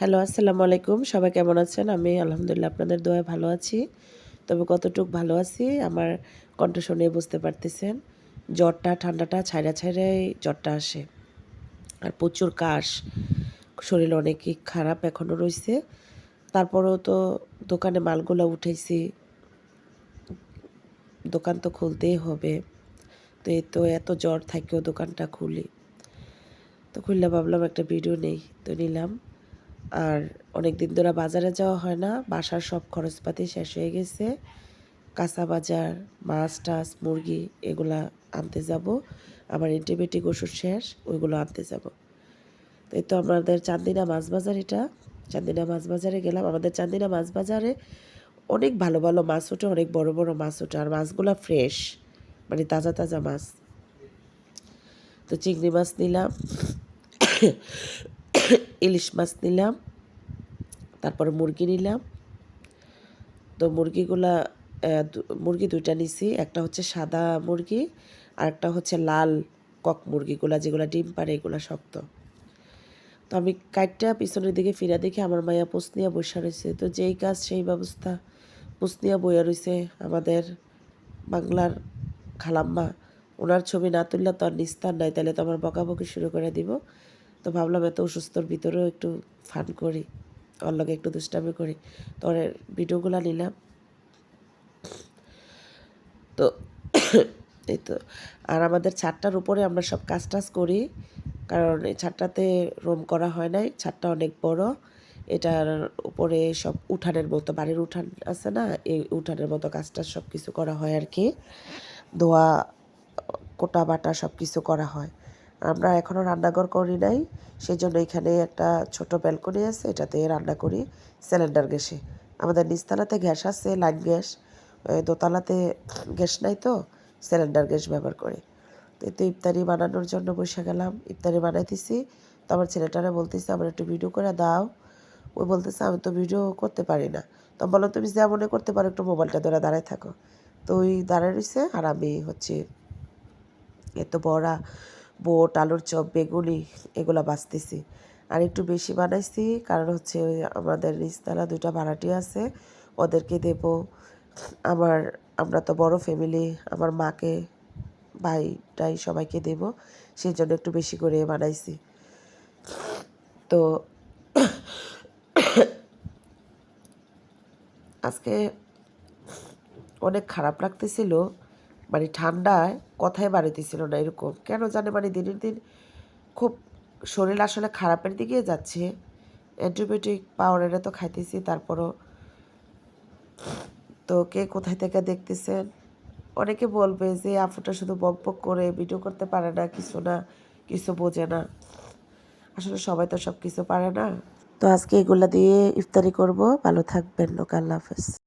Hello, আসসালামু আলাইকুম। সবাই কেমন আছেন? আমি আলহামদুলিল্লাহ আপনাদের দোয়ায় ভালো আছি। তবে কতটুক ভালো আছি, আমার কণ্ঠ শুনে বুঝতে পারতেছেন। জ্বরটা, ঠান্ডাটা ছাইড়া ছাইড়াই জ্বরটা আসে। আর প্রচুর কাশ। শরীর অনেকই খারাপ এখনও রয়েছে তারপরেও তো দোকানে মালগুলো উঠেছি দোকান তো খুলতেই হবে। তো এই তো এত জ্বর থাকেও দোকানটা খুলি। তো খুললে ভাবলাম একটা ভিডিও নেই, তো নিলাম। আর অনেক দিন ধরে বাজারে যাওয়া হয় না। বাসার সব খরচপাতি শেষ হয়ে গেছে। কাঁচা বাজার, মাছ টাছ, মুরগি এগুলা আনতে যাব। আমার অ্যান্টিবায়োটিক ওষুধ শেষ, ওইগুলো আনতে যাব। এই তো আমাদের চান্দিনা মাছ বাজার এটা। চান্দিনা মাছ বাজারে গেলাম। আমাদের চান্দিনা মাছ বাজারে অনেক ভালো ভালো মাছ ওঠে, অনেক বড় বড় মাছ ওঠে। আর মাছগুলো ফ্রেশ মানে তাজা তাজা মাছ। তো চিংড়ি মাছ নিলাম। ইলিশ মাছ নিলাম, তারপর মুরগি নিলাম। তো মুরগিগুলা মুরগি দুইটা নিছি, একটা হচ্ছে সাদা মুরগি, আর একটা হচ্ছে লাল কক মুরগিগুলা, যেগুলো ডিম পারে এগুলো শক্ত। তো আমি কাইটটা পিছনের দিকে ফিরা দেখে, আমার মায়া পুসনিয়া বসে রয়েছে তো যেই কাজ, সেই ব্যবস্থা পুসনিয়া বইয়া রয়েছে আমাদের বাংলার খালাম্মা। ওনার ছবি না তুললে তো আর নিস্তার নাই তাহলে তো আমার বকাবকি শুরু করে দিব। তো ভাবলাম এত অসুস্থর ভিতরেও একটু ফান করি, ওর লগে একটু দুষ্টামি করি। তো ওর ভিডিওগুলো নিলাম। তো এই তো। আর আমাদের ছাদটার উপরে আমরা সব কাজ টাজ করি, কারণ এই ছাদটাতে রুম করা হয় নাই, ছাদটা অনেক বড়। এটার উপরে সব উঠানের মতো, বাড়ির উঠান আছে না, এই উঠানের মতো কাজটা সব কিছু করা হয় আর কি। ধোয়া, কোটা বাটা সব কিছু করা হয়। আমরা এখনও রান্নাঘর করি নাই। সেই জন্য এখানে একটা ছোট ব্যালকনি আছে, এটাতে রান্না করি সিলিন্ডার গ্যাসে। আমাদের নিচতলাতে গ্যাস আছে, লাইন গ্যাস। দোতলাতে গ্যাস নাই তো, সিলিন্ডার গ্যাস ব্যবহার করি। তো ইফতারি বানানোর জন্য বসে গেলাম, ইফতারি বানাইতেছি। তো আমার ছেলেটারা বলতেছে, আমার একটু ভিডিও করে দাও। ওই বলতেছে, আমি তো ভিডিও করতে পারি না। তো বলো তুমি যা মনে করতে পারো, একটু মোবাইলটা ধরে দাঁড়ায় থাকো। তো ওই দাঁড়ায় রয়েছে আর আমি হচ্ছে এত বড়া বোট, আলুর চপ, বেগুনি এগুলো বাঁচতেছি। আর একটু বেশি বানাইছি কারণ হচ্ছে ওই আমাদের নিচতলা দুইটা ভাড়াটি আছে, ওদেরকে দেব। আমার, আমরা তো বড় ফ্যামিলি আমার মাকে ভাই টাই সবাইকে দেব সেই জন্য একটু বেশি করে বানাইছি। তো আজকে অনেক খারাপ লাগতেছিল মানে ঠান্ডায় কথাই বাড়িতেছিল না এরকম। কেন জানে মানে দিনের দিন খুব শরীর আসলে খারাপের দিকে যাচ্ছে। অ্যান্টিবায়োটিক পাওয়ারে তো খাইতেছি, তারপরও তো কে কোথায় থেকে দেখতেছেন? অনেকে বলবে যে, আফুটা শুধু বক বক করে ভিডিও করতে পারে না, কিছু না, কিছু বোঝে না। আসলে সবাই তো সব কিছু পারে না। তো আজকে এগুলা দিয়ে ইফতারি করব। ভালো থাকবেন লোক আল্লাহ হাফেজ।